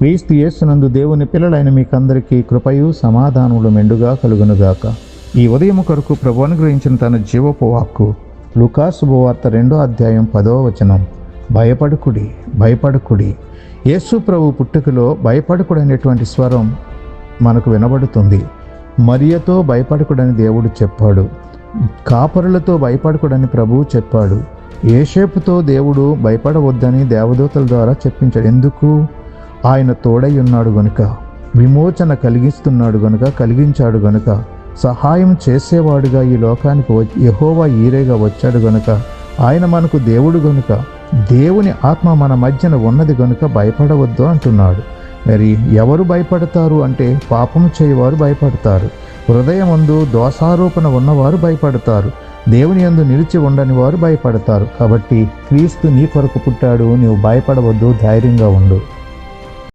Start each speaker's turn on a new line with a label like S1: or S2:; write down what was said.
S1: క్రీస్తు యేసునందు దేవుని పిల్లలైన మీకందరికీ కృపయు సమాధానములు మెండుగా కలుగునుగాక. ఈ ఉదయం కొరకు ప్రభు అనుగ్రహించిన తన జీవపు వాక్కు లుకా శుభవార్త రెండో అధ్యాయం పదో వచనం. భయపడుకుడి భయపడుకుడి. యేసు ప్రభు పుట్టుకలో భయపడుకుడనేటువంటి స్వరం మనకు వినబడుతుంది. మరియతో భయపడకుడని దేవుడు చెప్పాడు. కాపరులతో భయపడకుడని ప్రభువు చెప్పాడు. ఏషేపుతో దేవుడు భయపడవద్దని దేవదూతల ద్వారా చెప్పించాడు. ఎందుకు? ఆయన తోడై ఉన్నాడు గనుక విమోచన కలిగిస్తున్నాడు గనుక కలిగించాడు గనుక సహాయం చేసేవాడుగా ఈ లోకానికి వచ్చి యహోవా ఈరేగా వచ్చాడు గనుక ఆయన మనకు దేవుడు గనుక దేవుని ఆత్మ మన మధ్యన ఉన్నది గనుక భయపడవద్దు అంటున్నాడు. మరి ఎవరు భయపడతారు అంటే పాపం చేయవారు భయపడతారు. హృదయమందు దోషారోపణ ఉన్నవారు భయపడతారు. దేవుని యందు నిలిచి ఉండని వారు భయపడతారు. కాబట్టి క్రీస్తు నీ కొరకు పుట్టాడు నీవు భయపడవద్దు ధైర్యంగా ఉండు.